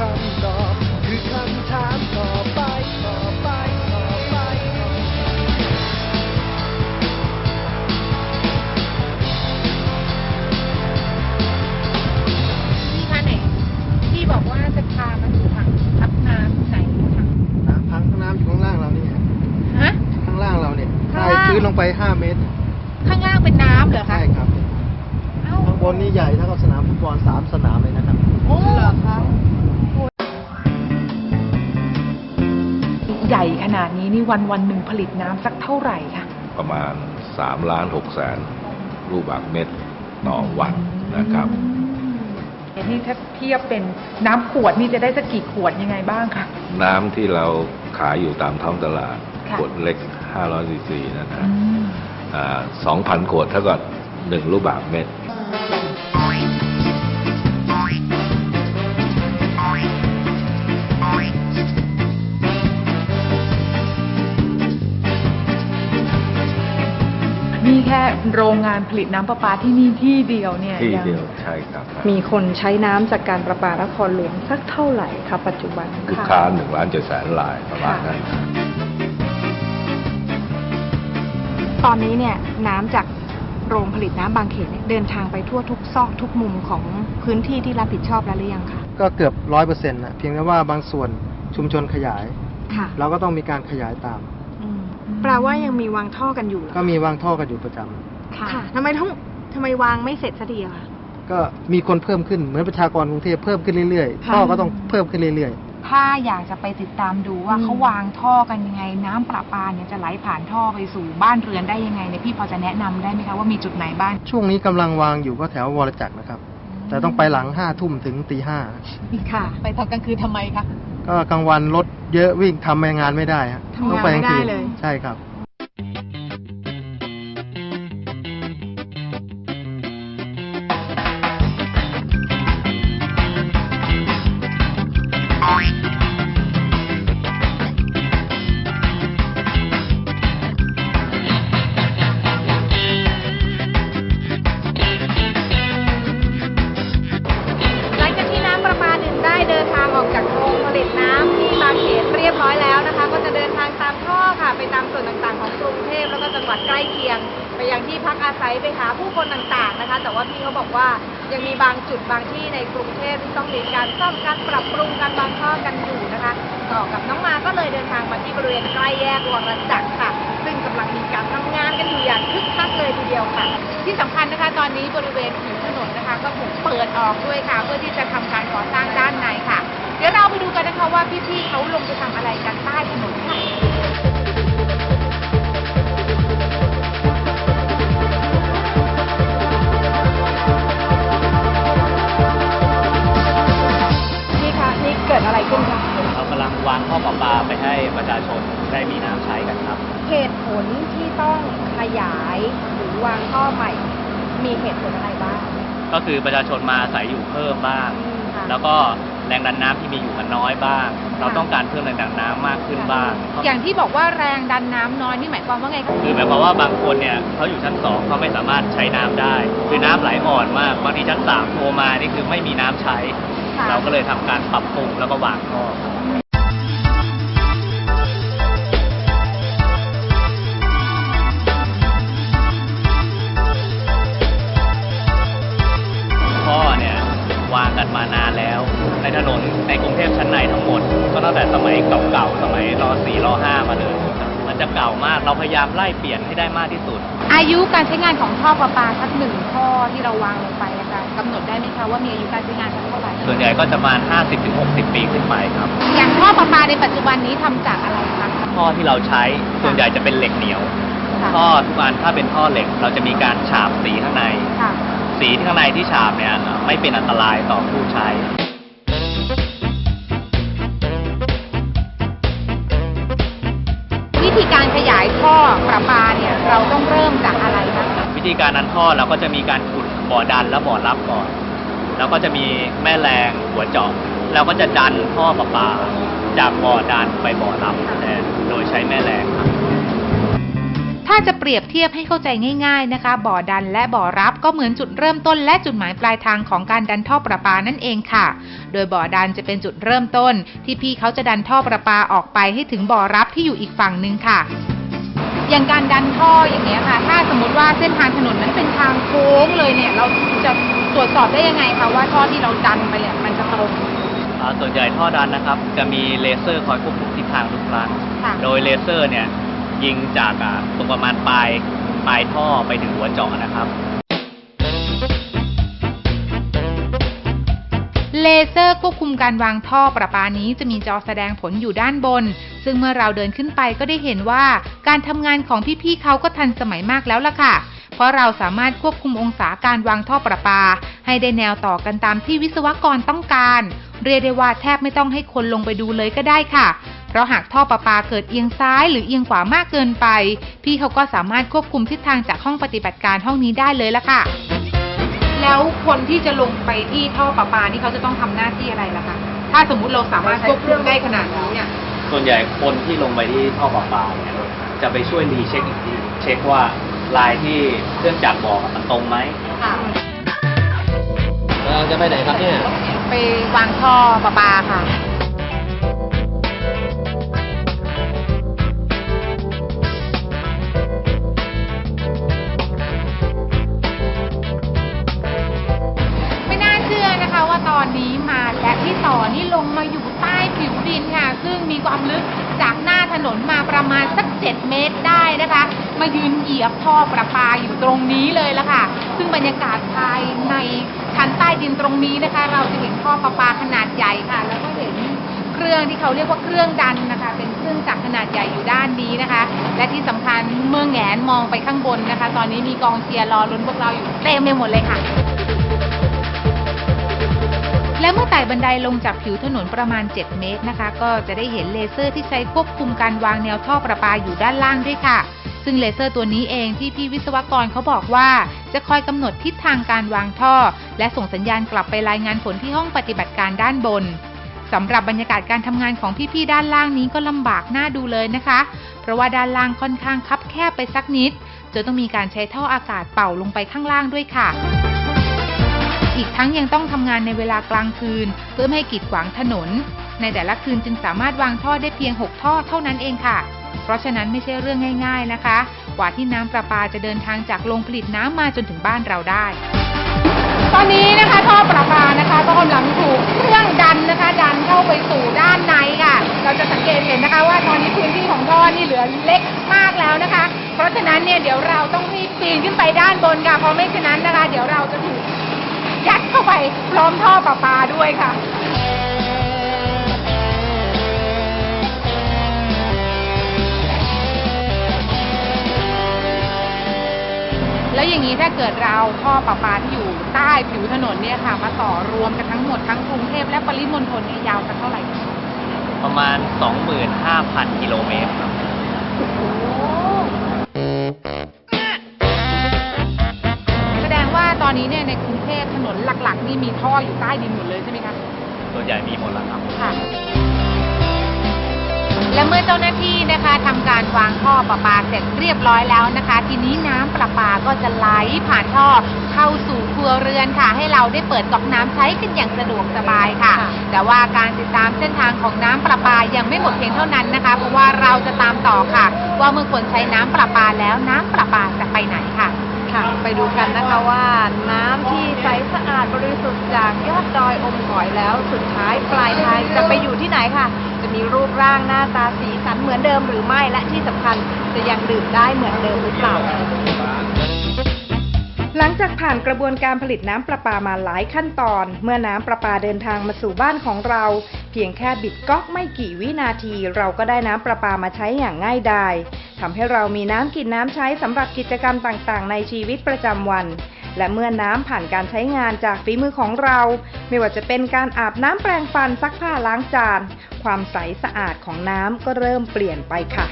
คำตอบ คือคำถามต่อไปต่อไปต่อไป พี่คะไหนพี่บอกว่าจะพามาดูถังทับน้ำไหนถังน้ำพังน้ำอยู่ข้างล่างเรานี่ฮะฮะ ข้างล่างเราเนี่ยข้างใต้ล่าง พื้นลงไป 5 เมตรข้างล่างเป็นน้ำเหรอคะใช่ครับ เอ้าข้างบนนี่ใหญ่เท่ากับสนามฟุตบอล3สนามเลยนะครับ โอ้เหรอคะ ใหญ่ขนาดนี้นี่วันวันหนึ่งผลิตน้ำสักเท่าไหร่คะประมาณ3ล้าน6แสนลูกบาศก์เมตรต่อวันนะครับนี่ถ้าเทียบเป็นน้ำขวดนี่จะได้สักกี่ขวดยังไงบ้างคะน้ำที่เราขายอยู่ตามท้องตลาดค่ะขวดเล็ก 500ซีซีนะฮะอ่า2,000ขวดเท่ากับ1ลูกบาศก์เมตร ค่โรงงานผลิตน้ำประปาที่นี่ที่เดียวเนี่ยที่ยังเดียวใช่ครับมีคนใช้น้ำจากการประปานครหลวงสักเท่าไหร่คะปัจจุบันลูกค้า1ล้าน7แสนรายประมาณนั้นตอนนี้เนี่ยน้ำจากโรงผลิตน้ำบางเขนเนี่ยเดินทางไปทั่วทุกซอกทุกมุมของพื้นที่ที่รับผิดชอบแล้วหรือยังคะก็เกือบร้อยเปอร์เซ็นต์นะเพียงแต่ว่าบางส่วนชุมชนขยาย ค่ะ เราก็ต้องมีการขยายตาม แปลว่ายังมีวางท่อกันอยู่เหรอก็มีวางท่อกันอยู่ประจำค่ะทำไมต้องทำไมวางไม่เสร็จสักทีอะคะ ก็มีคนเพิ่มขึ้นเหมือนประชากรกรุงเทพเพิ่มขึ้นเรื่อยๆค่ะ ท่อก็ต้องเพิ่มขึ้นเรื่อยถ้าอยากจะไปติดตามดูว่าอืม เขาวางท่อกันยังไง น้ำประปาเนี่ยจะไหลผ่านท่อไปสู่บ้านเรือนได้ยังไงเนี่ยพี่พอจะแนะนำได้ไหมคะว่ามีจุดไหนบ้างๆ ช่วงนี้กำลังวางอยู่ก็แถววรจักรนะครับ แต่ต้องไปหลังห้าทุ่มถึงตีห้าค่ะ ไปตอนกลางคืนทำไมคะ ก็กลางวันรถเยอะวิ่งทำงานไม่ได้ฮะทำงานต้องปกลคืไม่ได้เลย ใช่ครับ อาศัยไปหาผู้คนต่างๆนะคะ แต่ว่าพี่เขาบอกว่ายังมีบางจุดบางที่ในกรุงเทพที่ต้องมีการซ่อมการปรับปรุงการวางท่อกันอยู่นะคะ ต่อกับน้องมาก็เลยเดินทางมาที่บริเวณใกล้แยกวรจักรค่ะ ซึ่งกำลังมีการทำงานกันอยู่อย่างคึกคักเลยทีเดียวค่ะ ที่สำคัญนะคะ ตอนนี้บริเวณผิวถนนนะคะ ก็ถูกเปิดออกด้วยค่ะ เพื่อที่จะทำการก่อสร้างด้านในค่ะ เดี๋ยวเราไปดูกันนะคะว่าพี่ๆเขาลงไปทำอะไรกันใต้ถนนค่ะ ก็คือประชาชนมาอาศัยอยู่เพิ่มบ้าง ค่ะแล้วก็แรงดันน้ำที่มีอยู่มันน้อยบ้าง เราต้องการเพิ่มแรงดันน้ำมากขึ้นบ้าง อย่างที่บอกว่าแรงดันน้ำน้อยนี่หมายความว่าไงคะคือหมายความว่าบางคนเนี่ยเขาอยู่ชั้นสองเขาไม่สามารถใช้น้ำได้ คือน้ำไหลอ่อนมากบางทีชั้นสามโทรมานี่คือไม่มีน้ำใช้ ค่ะเราก็เลยทำการปรับปรุงแล้วก็วางท่อครับ ในกรุงเทพชั้นในทั้งหมด ก็ตั้งแต่สมัยเก่าๆสมัยร 4 ร 5 มาเลย มันจะเก่ามากเราพยายามไล่เปลี่ยนให้ได้มากที่สุด อายุการใช้งานของท่อประปาสักหนึ่งท่อที่เราวางลงไปอะค่ะกำหนดได้ไหมคะว่ามีอายุการใช้งานสักเท่าไหร่ส่วนใหญ่ก็จะประมาณ 50-60 ปีขึ้นไปครับอย่างท่อประปาในปัจจุบันนี้ทำจากอะไรคะท่อที่เราใช้ส่วนใหญ่จะเป็นเหล็กเหนียว ค่ะท่อทุกอันถ้าเป็นท่อเหล็ก เราจะมีการฉาบสีข้างใน ค่ะ สีที่ข้างในที่ฉาบเนี่ยไม่เป็นอันตรายต่อผู้ใช้ การขยายท่อประปาเนี่ยเราต้องเริ่มจากอะไรคะวิธีการนั้นท่อเราก็จะมีการขุดบ่อดันและบ่อรับก่อน แล้วก็จะมีแม่แรงหัวเจาะเราก็จะดันท่อประปา จากบ่อดันไปบ่อรับแทนโดยใช้แม่แรงครับ ถ้าจะเปรียบเทียบให้เข้าใจง่ายๆนะคะ บ่อดันและบ่อรับก็เหมือนจุดเริ่มต้นและจุดหมายปลายทางของการดันท่อประปานั่นเองค่ะ โดยบ่อดันจะเป็นจุดเริ่มต้น ที่พี่เขาจะดันท่อประปาออกไปให้ถึงบ่อรับที่อยู่อีกฝั่งหนึ่งค่ะอย่างการดันท่ออย่างเงี้ยค่ะ ถ้าสมมติว่าเส้นทางถนนนั้นเป็นทางโค้งเลยเนี่ย เราจะตรวจสอบได้ยังไงคะว่าท่อที่เราดันไปเนี่ยมันจะตรงอ่าส่วนใหญ่ท่อดันนะครับ จะมีเลเซอร์คอยควบคุมทิศทางทุกครั้งค่ะโดยเลเซอร์เนี่ย ยิงจากตรงประมาณปลายปลายท่อไปถึงหัวเจาะนะครับ เลเซอร์ควบคุมการวางท่อประปานี้จะมีจอแสดงผลอยู่ด้านบน ซึ่งเมื่อเราเดินขึ้นไปก็ได้เห็นว่าการทำงานของพี่ๆเขาก็ทันสมัยมากแล้วล่ะค่ะเพราะเราสามารถควบคุมองศาการวางท่อประปา ให้ได้แนวต่อกันตามที่วิศวกรต้องการ เรียกได้ว่าแทบไม่ต้องให้คนลงไปดูเลยก็ได้ค่ะ เพราะหากท่อประปาเกิดเอียงซ้ายหรือเอียงขวามากเกินไป พี่เขาก็สามารถควบคุมทิศทางจากห้องปฏิบัติการห้องนี้ได้เลยละค่ะ แล้วคนที่จะลงไปที่ท่อประปานี่เขาจะต้องทำหน้าที่อะไรล่ะคะถ้าสมมุติเราสามารถควบคุมได้ขนาดนี้เนี่ย ส่วนใหญ่คนที่ลงไปที่ท่อประปาเนี่ยจะไปช่วยรีเช็คอีกทีเช็คว่าลายที่เครื่องจักรบอกมันตรงไหมค่ะเราจะไปไหนครับเนี่ย ไปวางท่อประปาค่ะ ความลึกจากหน้าถนนมาประมาณสัก 7 เมตรได้นะคะ มายืนเหยียบท่อประปาอยู่ตรงนี้เลยละค่ะ ซึ่งบรรยากาศภายในชั้นใต้ดินตรงนี้นะคะ เราจะเห็นท่อประปาขนาดใหญ่ค่ะ แล้วก็เห็นเครื่องที่เขาเรียกว่าเครื่องดันนะคะ เป็นเครื่องจักรขนาดใหญ่อยู่ด้านนี้นะคะ และที่สำคัญเมื่อแงนมองไปข้างบนนะคะ ตอนนี้มีกองเชียร์รอลุ้นพวกเราอยู่เต็มไปหมดเลยค่ะ และเมื่อไต่บันไดลงจากผิวถนนประมาณ 7 เมตรนะคะ ก็จะได้เห็นเลเซอร์ที่ใช้ควบคุมการวางแนวท่อประปาอยู่ด้านล่างด้วยค่ะ ซึ่งเลเซอร์ตัวนี้เองที่พี่วิศวกรเขาบอกว่า จะคอยกำหนดทิศทางการวางท่อ และส่งสัญญาณกลับไปรายงานผลที่ห้องปฏิบัติการด้านบนสำหรับบรรยากาศการทำงานของพี่ๆด้านล่างนี้ก็ลำบากน่าดูเลยนะคะ เพราะว่าด้านล่างค่อนข้างคับแคบไปสักนิดจนต้องมีการใช้ท่ออากาศเป่าลงไปข้างล่างด้วยค่ะ อีกทั้งยังต้องทำงานในเวลากลางคืน เพื่อไม่ให้กีดขวางถนน ในแต่ละคืนจึงสามารถวางท่อได้เพียง 6 ท่อเท่านั้นเองค่ะ เพราะฉะนั้นไม่ใช่เรื่องง่าย ๆนะคะ กว่าที่น้ำประปาจะเดินทางจากโรงผลิตน้ำมาจนถึงบ้านเราได้ ตอนนี้นะคะท่อประปานะคะก็กำลังถูกเครื่องดันนะคะ ดันเข้าไปสู่ด้านในค่ะ เราจะสังเกตเห็นนะคะว่าตอนนี้พื้นที่ของท่อนี่เหลือเล็กมากแล้วนะคะ เพราะฉะนั้นเนี่ยเดี๋ยวเราต้องรีบปีนขึ้นไปด้านบนค่ะเพราะไม่ฉะนั้นนะคะ เดี๋ยวเราจะถูก ยัดเข้าไปพร้อมท่อประปาด้วยค่ะแล้วอย่างนี้ถ้าเกิดเราท่อประปาที่อยู่ใต้ผิวถนนเนี่ยค่ะ มาต่อรวมกันทั้งหมดทั้งกรุงเทพและปริมณฑลเนี่ยยาวสักเท่าไหร่ ประมาณ 25,000 กิโลเมตรครับ อนนี้เนี่ยในกรุงเทพถนนหลักๆ นี่มีท่ออยู่ใต้ดินหมดเลยใช่ไหมคะส่วนใหญ่มีหมดแล้วครับค่ะ และเมื่อเจ้าหน้าที่นะคะทำการวางท่อประปาเสร็จเรียบร้อยแล้วนะคะ ทีนี้น้ำประปาก็จะไหลผ่านท่อเข้าสู่ครัวเรือนค่ะ ให้เราได้เปิดก๊อกน้ำใช้กันอย่างสะดวกสบายค่ะ ค่ะ แต่ว่าการติดตามเส้นทางของน้ำประปายังไม่หมดเพียงเท่านั้นนะคะ เพราะว่าเราจะตามต่อค่ะ ว่าเมื่อคนใช้น้ำประปาแล้วน้ำประปาจะไปไหน ค่ะ ไปดูกันนะคะว่าน้ำที่ใสสะอาดบริสุทธิ์จากยอดดอยอมก๋อยแล้วสุดท้ายปลายทางจะไปอยู่ที่ไหนค่ะ จะมีรูปร่างหน้าตาสีสันเหมือนเดิมหรือไม่และที่สำคัญจะยังดื่มได้เหมือนเดิมหรือเปล่าหลังจากผ่านกระบวนการผลิตน้ำประปามาหลายขั้นตอน เมื่อน้ำประปาเดินทางมาสู่บ้านของเรา เพียงแค่บิดก๊อกไม่กี่วินาที เราก็ได้น้ำประปามาใช้อย่างง่ายดาย ทำให้เรามีน้ำกินน้ำใช้สำหรับกิจกรรมต่างๆ ในชีวิตประจำวัน และเมื่อน้ำผ่านการใช้งานจากฝีมือของเรา ไม่ว่าจะเป็นการอาบน้ำแปรงฟันซักผ้าล้างจาน ความใสสะอาดของน้ำก็เริ่มเปลี่ยนไปค่ะ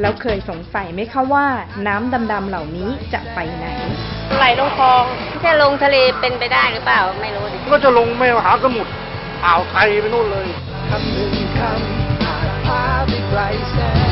แล้วเคยสงสัยไหมคะว่า น้ำดำๆเหล่านี้จะไปไหนไหลลงคลองถ้าลงทะเลเป็นไปได้หรือเปล่าไม่รู้ดิก็จะลงไม่มหาสมุทรอ่าวไทยไปนู่นเลยคำหนึ่งคำอาจพาไปไกลแสน